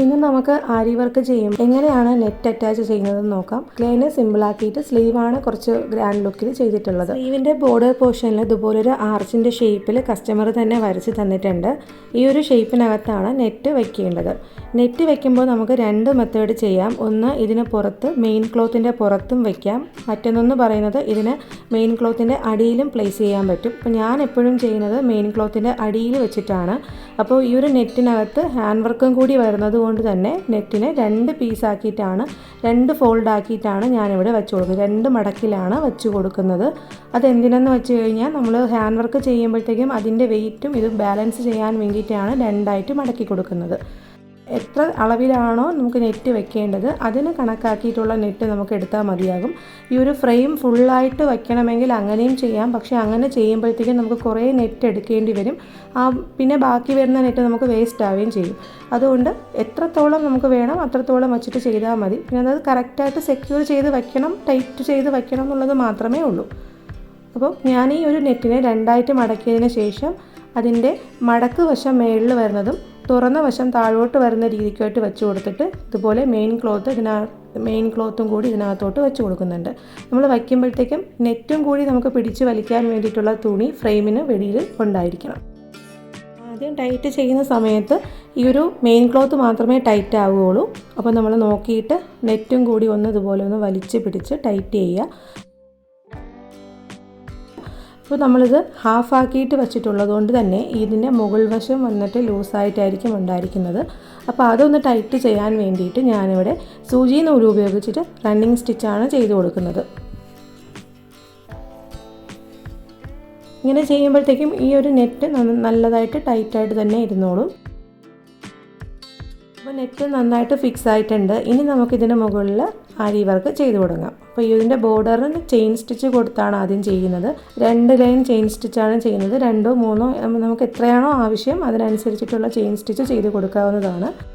ഇന്ന് നമുക്ക് ആരി വർക്ക് ചെയ്യും. എങ്ങനെയാണ് നെറ്റ് അറ്റാച്ച് ചെയ്യുന്നതെന്ന് നോക്കാം. ക്ലേനെ സിമ്പിൾ ആക്കിയിട്ട് സ്ലീവാണ് കുറച്ച് ഗ്രാൻഡ് ലുക്കിൽ ചെയ്തിട്ടുള്ളത്. സ്ലീവിന്റെ ബോർഡർ പോർഷനിൽ ഇതുപോലെ ഒരു ആർച്ചിന്റെ ഷേപ്പിൽ കസ്റ്റമർ തന്നെ വരച്ച് തന്നിട്ടുണ്ട്. ഈ ഒരു ഷേപ്പിനകത്താണ് നെറ്റ് വെക്കേണ്ടത്. നെറ്റ് വെക്കുമ്പോൾ നമുക്ക് രണ്ട് മെത്തേഡ് ചെയ്യാം. ഒന്ന് ഇതിന് പുറത്ത് മെയിൻ ക്ലോത്തിന്റെ പുറത്തും വെക്കാം. മറ്റൊന്നെന്ന് പറയുന്നത് ഇതിന് മെയിൻ ക്ലോത്തിന്റെ അടിയിലും പ്ലേസ് ചെയ്യാൻ പറ്റും. അപ്പോൾ ഞാൻ എപ്പോഴും ചെയ്യുന്നത് മെയിൻ ക്ലോത്തിന്റെ അടിയിൽ വെച്ചിട്ടാണ്. അപ്പോൾ ഈ ഒരു നെറ്റിനകത്ത് ഹാൻഡ് വർക്കും കൂടി വരുന്നത് കൊണ്ട് തന്നെ നെറ്റിനെ രണ്ട് പീസാക്കിയിട്ടാണ് രണ്ട് ഫോൾഡ് ആക്കിയിട്ടാണ് ഞാനിവിടെ വെച്ച് കൊടുക്കുന്നത്. രണ്ട് മടക്കിലാണ് വെച്ച് കൊടുക്കുന്നത്. അതെന്തിനെന്ന് വെച്ച് കഴിഞ്ഞാൽ നമ്മൾ ഹാൻഡ് വർക്ക് ചെയ്യുമ്പോഴത്തേക്കും അതിന്റെ വെയിറ്റും ഇത് ബാലൻസ് ചെയ്യാൻ വേണ്ടിയിട്ടാണ് രണ്ടായിട്ട് മടക്കി കൊടുക്കുന്നത്. എത്ര അളവിലാണോ നമുക്ക് നെറ്റ് വെക്കേണ്ടത് അതിന് കണക്കാക്കിയിട്ടുള്ള നെറ്റ് നമുക്ക് എടുത്താൽ മതിയാകും. ഈ ഒരു ഫ്രെയിം ഫുള്ളായിട്ട് വയ്ക്കണമെങ്കിൽ അങ്ങനെയും ചെയ്യാം. പക്ഷേ അങ്ങനെ ചെയ്യുമ്പോഴത്തേക്കും നമുക്ക് കുറേ നെറ്റ് എടുക്കേണ്ടി വരും. ആ പിന്നെ ബാക്കി വരുന്ന നെറ്റ് നമുക്ക് വേസ്റ്റ് ആവുകയും ചെയ്യും. അതുകൊണ്ട് എത്രത്തോളം നമുക്ക് വേണം അത്രത്തോളം വച്ചിട്ട് ചെയ്താൽ മതി. പിന്നെ അത് കറക്റ്റായിട്ട് സെക്യൂർ ചെയ്ത് വയ്ക്കണം ടൈറ്റ് ചെയ്ത് വയ്ക്കണം എന്നുള്ളത് മാത്രമേ ഉള്ളൂ. അപ്പോൾ ഞാൻ ഈ ഒരു നെറ്റിനെ രണ്ടായിട്ട് മടക്കിയതിന് ശേഷം അതിന്റെ മടക്ക് വശം മേളിൽ വരുന്നതും തുറന്ന വശം താഴോട്ട് വരുന്ന രീതിക്കായിട്ട് വെച്ച് കൊടുത്തിട്ട് ഇതുപോലെ മെയിൻ ക്ലോത്ത് ഇതിനാ മെയിൻ ക്ലോത്തും കൂടി ഇതിനകത്തോട്ട് വെച്ച് കൊടുക്കുന്നുണ്ട്. നമ്മൾ വയ്ക്കുമ്പോഴത്തേക്കും നെറ്റും കൂടി നമുക്ക് പിടിച്ച് വലിക്കാൻ വേണ്ടിയിട്ടുള്ള തുണി ഫ്രെയിമിന് വെളിയിൽ ഉണ്ടായിരിക്കണം. ആദ്യം ടൈറ്റ് ചെയ്യുന്ന സമയത്ത് ഈ ഒരു മെയിൻ ക്ലോത്ത് മാത്രമേ ടൈറ്റ് ആവുകയുള്ളൂ. അപ്പോൾ നമ്മൾ നോക്കിയിട്ട് നെറ്റും കൂടി ഒന്ന് ഇതുപോലെ ഒന്ന് വലിച്ച് പിടിച്ച് ടൈറ്റ് ചെയ്യുക. അപ്പോൾ നമ്മളിത് ഹാഫ് ആക്കിയിട്ട് വെച്ചിട്ടുള്ളത് കൊണ്ട് തന്നെ ഇതിന്റെ മുകൾ വശം വന്നിട്ട് ലൂസായിട്ടായിരിക്കും ഉണ്ടായിരിക്കുന്നത്. അപ്പോൾ അതൊന്ന് ടൈറ്റ് ചെയ്യാൻ വേണ്ടിയിട്ട് ഞാനിവിടെ സൂചി നൂൽ ഉപയോഗിച്ചിട്ട് റണ്ണിങ് സ്റ്റിച്ചാണ് ചെയ്ത് കൊടുക്കുന്നത്. ഇങ്ങനെ ചെയ്യുമ്പോഴത്തേക്കും ഈ ഒരു നെറ്റ് നല്ലതായിട്ട് ടൈറ്റായിട്ട് തന്നെ ഇരുന്നോളും. അപ്പോൾ നെറ്റ് നന്നായിട്ട് ഫിക്സ് ആയിട്ടുണ്ട്. ഇനി നമുക്കിതിന്റെ മുകളിൽ ആരി വർക്ക് ചെയ്ത് തുടങ്ങാം അപ്പോൾ ഇതിന്റെ ബോർഡറിന് ചെയിൻ സ്റ്റിച്ച് കൊടുത്താണ് ആദ്യം ചെയ്യുന്നത്. രണ്ട് ലൈൻ ചെയിൻ സ്റ്റിച്ചാണ് ചെയ്യുന്നത്. രണ്ടോ മൂന്നോ നമുക്ക് എത്രയാണോ ആവശ്യം അതിനനുസരിച്ചിട്ടുള്ള ചെയിൻ സ്റ്റിച്ച് ചെയ്ത് കൊടുക്കാവുന്നതാണ്.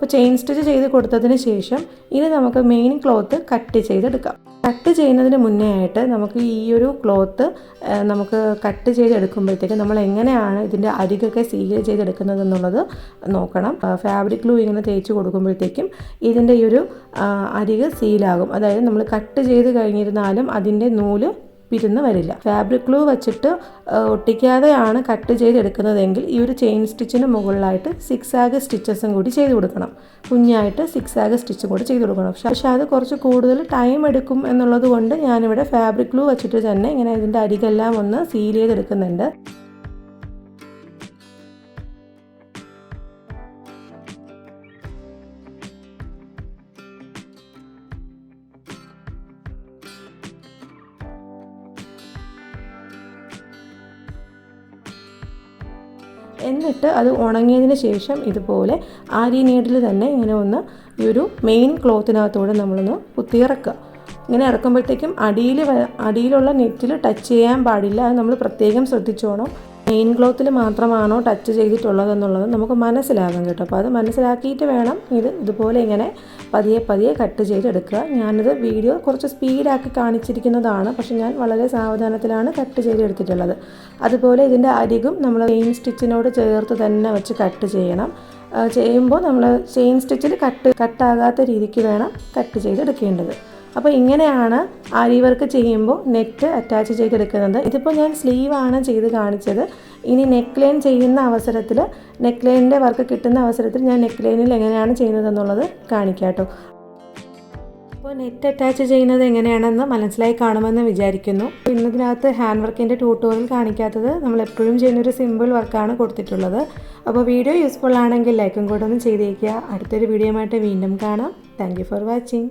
അപ്പോൾ ചെയിൻ സ്റ്റിച്ച് ചെയ്ത് കൊടുത്തതിന് ശേഷം ഇനി നമുക്ക് മെയിൻ ക്ലോത്ത് കട്ട് ചെയ്തെടുക്കാം. കട്ട് ചെയ്യുന്നതിന് മുന്നേ ആയിട്ട് നമുക്ക് ഈ ഒരു ക്ലോത്ത് നമുക്ക് കട്ട് ചെയ്തെടുക്കുമ്പോഴത്തേക്ക് നമ്മൾ എങ്ങനെയാണ് ഇതിന്റെ അരികൊക്കെ സീൽ ചെയ്തെടുക്കുന്നത് എന്നുള്ളത് നോക്കണം. ഫാബ്രിക് ഗ്ലൂ ഇങ്ങനെ തേച്ച് കൊടുക്കുമ്പോഴത്തേക്കും ഇതിന്റെ ഈ ഒരു അരിക് സീലാകും അതായത് നമ്മൾ കട്ട് ചെയ്ത് കഴിഞ്ഞിരുന്നാലും അതിന്റെ നൂൽ പിരുന്ന് വരില്ല. ഫാബ്രിക് ഗ്ലൂ വെച്ചിട്ട് ഒട്ടിക്കാതെയാണ് കട്ട് ചെയ്തെടുക്കുന്നതെങ്കിൽ ഈ ഒരു ചെയിൻ സ്റ്റിച്ചിന് മുകളിലായിട്ട് സിക്സ് ആഗ് സ്റ്റിച്ചസും കൂടി ചെയ്ത് കൊടുക്കണം. കുഞ്ഞായിട്ട് സിക്സ് ആഗ് സ്റ്റിച്ചും കൂടി ചെയ്ത് കൊടുക്കണം. പക്ഷേ അത് കുറച്ച് കൂടുതൽ ടൈം എടുക്കും എന്നുള്ളത് കൊണ്ട് ഞാനിവിടെ ഫാബ്രിക് ഗ്ലൂ വെച്ചിട്ട് തന്നെ ഇങ്ങനെ ഇതിന്റെ അരികെല്ലാം ഒന്ന് സീൽ ചെയ്തെടുക്കുന്നുണ്ട്. എന്നിട്ട് അത് ഉണങ്ങിയതിന് ശേഷം ഇതുപോലെ ആരി നീഡിൽ തന്നെ ഇങ്ങനെ ഒന്ന് ഈ ഒരു മെയിൻ ക്ലോത്തിനകത്തൂടെ നമ്മളൊന്ന് കുത്തിയിറക്കുക. ഇങ്ങനെ ഇറക്കുമ്പോഴത്തേക്കും അടിയിൽ അടിയിലുള്ള നെറ്റിൽ ടച്ച് ചെയ്യാൻ പാടില്ല. അത് നമ്മൾ പ്രത്യേകം ശ്രദ്ധിച്ചോണം. മെയിൻ ക്ലോത്തിൽ മാത്രമാണോ ടച്ച് ചെയ്തിട്ടുള്ളത് എന്നുള്ളത് നമുക്ക് മനസ്സിലാകും കേട്ടോ. അപ്പോൾ അത് മനസ്സിലാക്കിയിട്ട് വേണം ഇത് ഇതുപോലെ ഇങ്ങനെ പതിയെ പതിയെ കട്ട് ചെയ്തെടുക്കുക. ഞാനിത് വീഡിയോ കുറച്ച് സ്പീഡാക്കി കാണിച്ചിരിക്കുന്നതാണ്. പക്ഷെ ഞാൻ വളരെ സാവധാനത്തിലാണ് കട്ട് ചെയ്തെടുത്തിട്ടുള്ളത്. അതുപോലെ ഇതിന്റെ അരികും നമ്മൾ മെയിൻ സ്റ്റിച്ചിനോട് ചേർത്ത് തന്നെ വെച്ച് കട്ട് ചെയ്യണം. ചെയ്യുമ്പോൾ നമ്മൾ ചെയിൻ സ്റ്റിച്ചിൽ കട്ട് കട്ടാകാത്ത രീതിക്ക് വേണം കട്ട് ചെയ്തെടുക്കേണ്ടത്. അപ്പോൾ ഇങ്ങനെയാണ് ആരി വർക്ക് ചെയ്യുമ്പോൾ നെറ്റ് അറ്റാച്ച് ചെയ്തെടുക്കുന്നത്. ഇതിപ്പോൾ ഞാൻ സ്ലീവാണ് ചെയ്ത് കാണിച്ചത്. ഇനി നെക്ക് ലൈൻ ചെയ്യുന്ന അവസരത്തിൽ നെക്ക് ലൈനിന്റെ വർക്ക് കിട്ടുന്ന അവസരത്തിൽ ഞാൻ നെക്ക് ലൈനിൽ എങ്ങനെയാണ് ചെയ്യുന്നതെന്നുള്ളത് കാണിക്കാം കേട്ടോ അപ്പോൾ നെറ്റ് അറ്റാച്ച് ചെയ്യുന്നത് എങ്ങനെയാണെന്ന് മനസ്സിലായി കാണുമെന്ന് വിചാരിക്കുന്നു. ഇന്നതിനകത്ത് ഹാൻഡ് വർക്കിന്റെ ട്യൂട്ടോറിയൽ കാണിക്കാത്തത് നമ്മൾ എപ്പോഴും ചെയ്യുന്നൊരു സിമ്പിൾ വർക്കാണ് കൊടുത്തിട്ടുള്ളത്. അപ്പോൾ വീഡിയോ യൂസ്ഫുൾ ആണെങ്കിൽ ലൈക്കും കൂടെ ഒന്ന് ചെയ്തേക്കുക. അടുത്തൊരു വീഡിയോ ആയിട്ട് വീണ്ടും കാണാം. Thank for watching